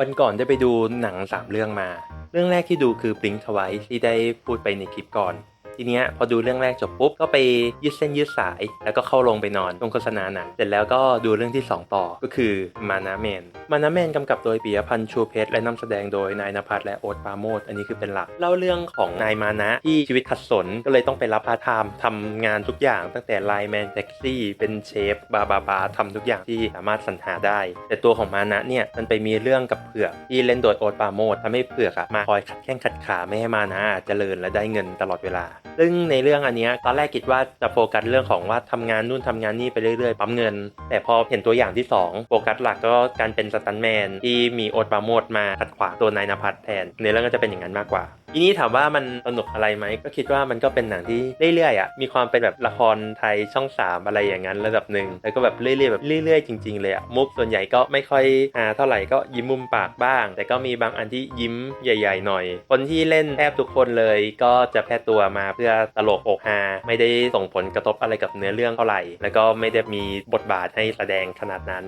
วันก่อนได้ไปดูหนังสามเรื่องมา เรื่องแรกที่ดูคือ Blink Twice ที่ได้พูดไปในคลิปก่อน ทีเนี้ยพอดูเรื่องแรกจบปุ๊บก็ไปยืดเส้นยืดสาย แล้วก็เข้าลงไปนอนตรงโฆษณาหนังเสร็จแล้วก็ดูเรื่องที่ 2 ต่อก็คือมานาแมนมานาแมนกำกับโดยปิยพันธ์ชูเพชรและนำแสดงโดยนายนภัสและโอ๊ตปาโมดอันนี้คือเป็นหลัก เล่าเรื่องของนายมานะที่ชีวิตขัดสนก็เลยต้องไปรับพาร์ทไทม์ทำงานทุกอย่าง ตั้งแต่ไลน์แมนแท็กซี่เป็นเชฟบาบาบาทำทุกอย่างที่สามารถสรรหาได้ แต่ตัวของมานะเนี่ยมันไปมีเรื่องกับเผือกที่เล่นโดยโอ๊ตปาโมดทำให้เผือกอะมาคอยขัดแข้งขัดขาไม่ให้มานะเจริญและได้เงินตลอดเวลา ซึ่งในเรื่องอันนี้ตอนแรกคิดว่าจะโฟกัสเรื่องของว่าทำงานนู่นทำงานนี่ไปเรื่อยๆปั๊มเงิน แต่พอเห็นตัวอย่างที่ 2 โฟกัสหลักก็การเป็นสตันแมนที่มีโอ๊ตปาโมดมาขัดขวางตัวนายนภัสแทน ในเรื่องก็จะเป็นอย่างนั้นมากกว่า ทีนี้ถามว่ามันสนุกอะไรไหมก็คิดว่ามันก็เป็นหนังที่เรื่อยๆอะมีความเป็นแบบละครไทยช่องสามอะไรอย่างนั้นระดับหนึ่งแล้วก็แบบเรื่อยๆแบบเรื่อยๆจริงๆเลยอะมุกส่วนใหญ่ก็ไม่ค่อยฮาเท่าไหร่ก็ยิ้มมุมปากบ้าง แต่ก็มีบางอันที่ยิ้มใหญ่ ๆ หน่อย คนที่เล่นแทบทุกคนเลยก็จะแพร่ตัวมาเพื่อตลกอกฮาไม่ได้ส่งผลกระทบอะไรกับเนื้อเรื่องเท่าไหร่ แล้วก็ไม่ได้มีบทบาทให้แสดงขนาดนั้น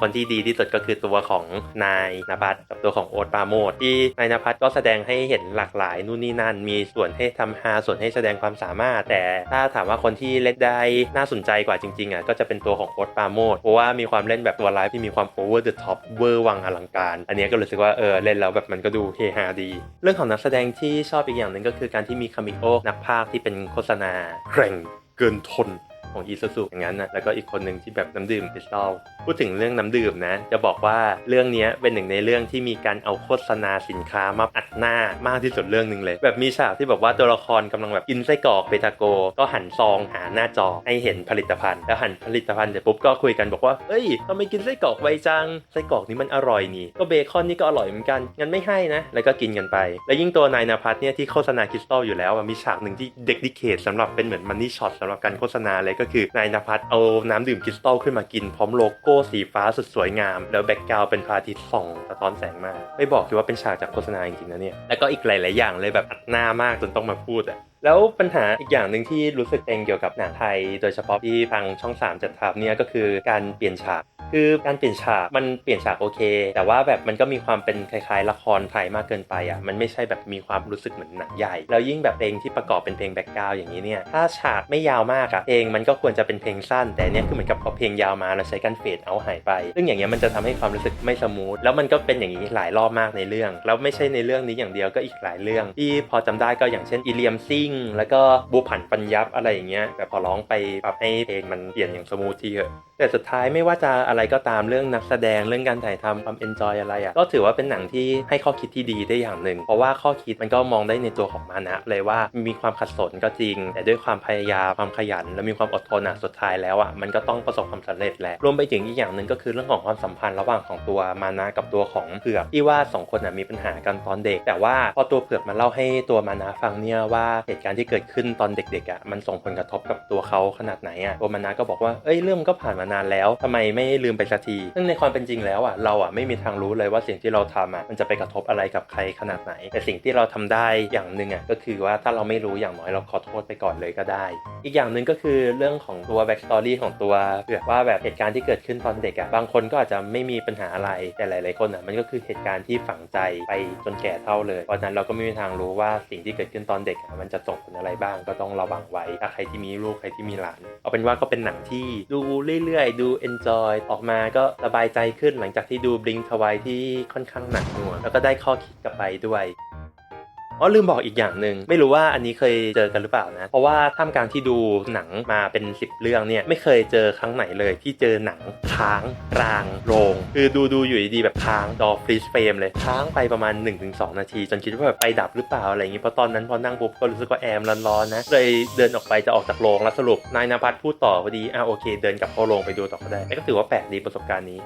คนที่ดีที่สุดก็คือตัวของนายนภัสกับตัวของโอ๊ตปาโมทที่นายนภัสก็แสดงให้เห็นหลากหลายนู่นนี่นั่น มีส่วนให้ทำฮาส่วนให้แสดงความสามารถ แต่ถ้าถามว่าคนที่เล่นได้น่าสนใจกว่าจริงๆอะก็จะเป็นตัวของโอ๊ตปาโมทเพราะว่ามีความเล่นแบบตัวร้ายที่มีความ over the top เวอร์วังอลังการ อันนี้ก็รู้สึกว่าเออเล่นแล้วแบบมันก็ดูเฮฮาดี เรื่องของนักแสดงที่ชอบอีกอย่างหนึ่งก็คือการที่มีคามิโอนักพากที่เป็นโฆษณาแกร่งเกินทนของอีซูซูอย่างนั้นนะแล้วก็อีกคนหนึ่งที่แบบน้ำดื่มคริสตัล พูดถึงเรื่องน้ำดื่มนะ จะบอกว่าเรื่องนี้เป็นหนึ่งในเรื่องที่มีการเอาโฆษณาสินค้ามาอัดหน้ามากที่สุดเรื่องหนึ่งเลย แบบมีฉากที่แบบว่าตัวละครกำลังแบบกินไส้กรอกเบตาโก ก็หันซองหาหน้าจอให้เห็นผลิตภัณฑ์ แล้วหันผลิตภัณฑ์เสร็จปุ๊บก็คุยกันบอกว่าเฮ้ยทำไมกินไส้กรอกไวจังไส้กรอกนี้มันอร่อยนี่ก็เบคอนนี่ก็อร่อยเหมือนกันงั้นไม่ให้นะ แล้วก็กินกันไป แล้วยิ่งตัวนายนภัสเนี่ยที่โฆษณาคริสตัลอยู่แล้วมีฉากหนึ่งที่เด็กดิเคทสำหรับเป็นเหมือนมันนี่ช็อตสำหรับการโฆษณาเลยก็คือนายนภัสเอาน้ำดื่มคริสตัลขึ้นมากินพร้อมโลโก้สีฟ้าสุดสวยงาม แล้วแบ็กกราวเป็นพระอาทิตย์ส่องสะท้อนแสงมา ไม่บอกคือว่าเป็นฉากจากโฆษณาจริงๆนะเนี่ย แล้วก็อีกหลาย ๆ อย่างเลยแบบอัดหน้ามากจนต้องมาพูดอะแล้วปัญหาอีกอย่างหนึ่งที่รู้สึกเองเกี่ยวกับหนังไทย โดยเฉพาะที่ทางช่อง 3 จัดทำเนี่ยก็คือการเปลี่ยนฉาก คือการเปลี่ยนฉากมันเปลี่ยนฉากโอเค แต่ว่าแบบมันก็มีความเป็นคล้ายๆ ละครไทยมากเกินไปอะมันไม่ใช่แบบมีความรู้สึกเหมือนหนังใหญ่ แล้วยิ่งแบบเพลงที่ประกอบเป็นเพลงแบ็กกราวอย่างนี้เนี่ยถ้าฉากไม่ยาวมากอะเพลงมันก็ควรจะเป็นเพลงสั้น แต่นเนี้ยคือเหมือนกับพอเพลงยาวมาเราใช้การเฟดเอาหายไป ซึ่งอย่างเงี้ยมันจะทำให้ความรู้สึกไม่สมูทแล้วมันก็เป็นอย่างนี้หลายรอบมากในเรื่อง แล้วไม่ใช่ในเรื่องนี้อย่างเดียวก็อีกหลายเรื่องที่พอจำได้ก็อย่างเช่นอีเลียมซิงแล้วก็บูผันปัญยับอะไรอย่างเงี้ยแต่พอร้องไปปรับให้เพลงมันเปลี่ยนอย่างสมูทที่เถอะแต่สุดท้ายไม่ว่าจะอะไรก็ตามเรื่องนักแสดงเรื่องการถ่ายทำความเอนจอยอะไรอะ่ะก็ถือว่าเป็นหนังที่ให้ข้อคิดที่ดีได้อย่างหนึ่ง เพราะว่าข้อคิดมันก็มองได้ในตัวของมานะเลยว่ามีความขัดสนก็จริง แต่ด้วยความพยายามความขยัน และมีความอดทนอะสุดท้ายแล้วอะมันก็ต้องประสบความสำเร็จแหละรวมไปถึงอีกอย่างหนึ่งก็คือเรื่องของความสัมพันธ์ระหว่างของตัวมานะกับตัวของเผือกที่ว่าสองคนอะมีปัญหากันตอนเด็ก แต่ว่าพอตัวเผือกมาเล่าให้ตัวมานะฟังเนี่ยว่าเหตุการณ์ที่เกิดขึ้นตอนเด็กๆอะมันส่งผลกระทบกับตัวเขาขนาดไหนอะตัวมานะก็บอกว่าเอ้ยเรื่องก็ผ่านมานานแล้วทำไมไม่ลืมไปสักทีซึ่งในความเป็นจริงแล้วอะเราอะไม่มีทางรู้เลยว่าสิ่งที่เราทำอะมันจะไปกระทบอะไรกับใครขนาดไหน แต่สิ่งที่เราทำได้อย่างหนึ่งอะก็คือว่าถ้าเราไม่รู้อย่างน้อยเราขอโทษไปก่อนเลยก็ได้ อีกอย่างหนึ่งก็คือเรื่องของตัวแบ็กสตอรี่ของตัวเผือว่าแบบเหตุการณ์ที่เกิดขึ้นตอนเด็กอะบางคนก็อาจจะไม่มีปัญหาอะไรแต่หลาย ๆคนอะมันก็คือเหตุการณ์ที่ฝังใจไปจนแก่เท่าเลยเพราะฉะนั้นเราก็ไม่มีทางรู้ว่าสิ่งที่เกิดขึ้นตอนเด็กมันจะงผลอะไรบ้างก็ต้องระวังไว้ถ้าใครที่มีลูกใครที่มีหลาน เอาเป็นว่าก็เป็นหนังที่ดูเรื่อยๆ ดู enjoy ออกมาก็สบายใจขึ้นหลังจากที่ดูบลิงทวายที่ค่อนข้างหนักหน่วงแล้วก็ได้ข้อคิดกลับไปด้วย อ๋อลืมบอกอีกอย่างหนึ่งไม่รู้ว่าอันนี้เคยเจอกันหรือเปล่านะ เพราะว่าท่ามกลางที่ดูหนังมาเป็น 10 เรื่องเนี่ยไม่เคยเจอครั้งไหนเลยที่เจอหนังค้างกลางโรง คือดูดูอยู่ดีๆแบบค้างดอฟรีสเฟรมเลยค้างไปประมาณ 1-2 นาที จนคิดว่าแบบไปดับหรือเปล่าอะไรอย่างงี้เพราะตอนนั้นพอนั่งปุ๊บก็รู้สึกว่าแอมร้อนๆนะเลยเดินออกไปจะออกจากโรงแล้วสรุปนายนภัสพูดต่อพอดีอะโอเค เดินกลับเข้าโรงไปดูต่อก็ได้ก็ถือว่าแปลกดีประสบการณ์นี้